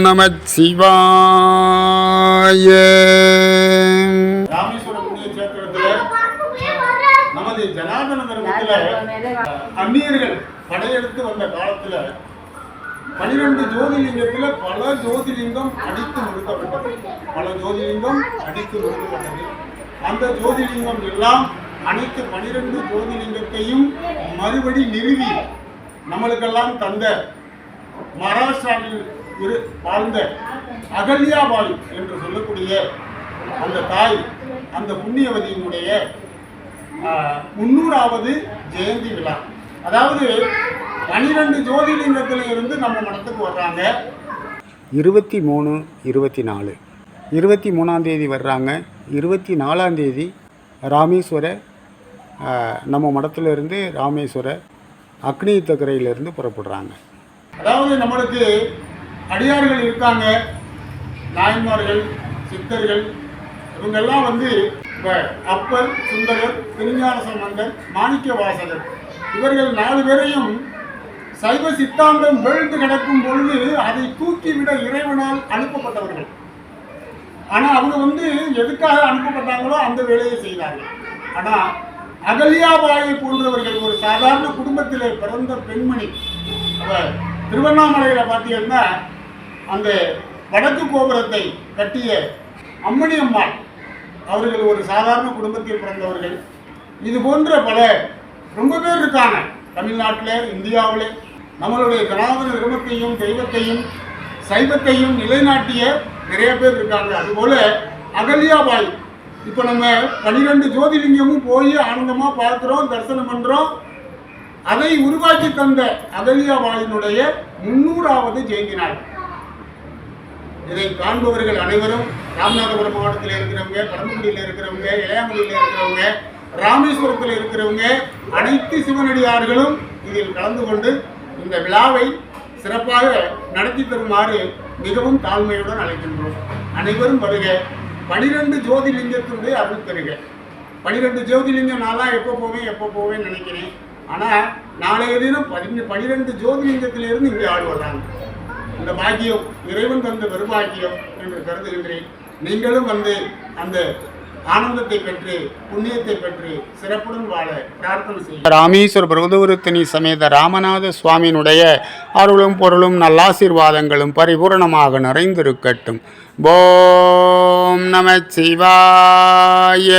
நம சிவாய நமது ஜனார்தன அந்நியர்கள் படையெடுத்து வந்த காலத்துல பனிரெண்டு ஜோதிலிங்கத்துல பல ஜோதிலிங்கம் அடித்து நிறுத்தப்பட்டது பல ஜோதிலிங்கம் அடித்து நிறுத்தப்பட்டது அந்த ஜோதிலிங்கம் எல்லாம் அனைத்து பனிரெண்டு ஜோதிலிங்கத்தையும் மறுபடி நிறுவி நம்மளுக்கெல்லாம் தந்த மகாராஷ்டிராவில் இரு வாழ்ந்த அகல்யாபாய் என்று சொல்லக்கூடிய அந்த தாய் அந்த புண்ணியவதியினுடைய முன்னூறாவது ஜெயந்தி விழா. அதாவது பனிரெண்டு ஜோதிலிங்கத்தில் இருந்து நம்ம மடத்துக்கு வர்றாங்க. இருபத்தி மூணு இருபத்தி நாலு. இருபத்தி மூணாம் தேதி வர்றாங்க. இருபத்தி நாலாம் தேதி ராமேஸ்வர நம்ம மடத்திலிருந்து ராமேஸ்வர அக்னி தக்கரையிலிருந்து புறப்படுறாங்க. அதாவது நம்மளுக்கு அடியார்கள் இருக்காங்க. நாயன்மார்கள் சித்தர்கள் இவங்கெல்லாம் வந்து இப்போ அப்பர் சுந்தரர் திருஞான சம்பந்தர் மாணிக்க வாசகர் இவர்கள் நாலு பேரையும் சைவ சித்தாந்தம் வீழ்ந்து கிடக்கும் பொழுது அதை தூக்கிவிட இறைவனால் அனுப்பப்பட்டவர்கள். ஆனால் அவங்க வந்து எதுக்காக அனுப்பப்பட்டாங்களோ அந்த வேலையை செய்தார்கள். ஆனால் அகல்யாபாயை போன்றவர்கள் ஒரு சாதாரண குடும்பத்திலே பிறந்த பெண்மணி அவ திருவண்ணாமலையில் பார்த்தீங்கன்னா அந்த வடக்கு கோபுரத்தை கட்டிய அம்மணி அம்மாள் அவர்கள் ஒரு சாதாரண குடும்பத்தில் பிறந்தவர்கள். இது போன்ற பல ரொம்ப பேர் இருக்காங்க. தமிழ்நாட்டில் இந்தியாவில் நம்மளுடைய கலாதன தர்மத்தையும் தெய்வத்தையும் சைவத்தையும் நிலைநாட்டிய நிறைய பேர் இருக்காங்க. அதுபோல் அகல்யாபாய் இப்போ நம்ம பன்னிரெண்டு ஜோதிலிங்கமும் போய் ஆனந்தமாக பார்க்குறோம் தரிசனம் பண்ணுறோம் அதை உருவாக்கி தந்த அகல்யாபாயினுடைய முன்னூறாவது ஜெயந்தி நாள் இதை காண்பவர்கள் அனைவரும் ராமநாதபுரம் மாவட்டத்தில் இருக்கிறவங்க பரமக்குடியில் இருக்கிறவங்க இளையாமலையில் இருக்கிறவங்க ராமேஸ்வரத்தில் இருக்கிறவங்க அனைத்து சிவனடியார்களும் இதில் கலந்து கொண்டு இந்த விழாவை சிறப்பாக நடத்தி தருமாறு மிகவும் தாழ்மையுடன் அழைக்கின்றோம். அனைவரும் வருக. பனிரெண்டு ஜோதிலிங்கத்தினுடைய அருள் பெறுக. பனிரெண்டு ஜோதிலிங்கம் நான்லாம் எப்போ போவேன் எப்போ போவேன்னு நினைக்கிறேன். ஆனால் நாளைய தினம் பதினெண்டு பனிரெண்டு ஜோதிலிங்கத்திலிருந்து இங்கே ஆள் வர்றாங்க. இந்த பாக்கியம் இறைவன் தந்த பெருபாக்கியம் என்று கருதுகின்றேன். நீங்களும் வந்து அந்த ஆனந்தத்தை பெற்று புண்ணியத்தை பெற்று சிறப்புடன் வாழ பிரார்த்தனை செய்ய ராமேஸ்வர பிரபுதவருத்தனி சமேத ராமநாத சுவாமியினுடைய அருளும் பொருளும் நல்லாசீர்வாதங்களும் பரிபூரணமாக நிறைந்திருக்கட்டும். போம் நம சிவாய.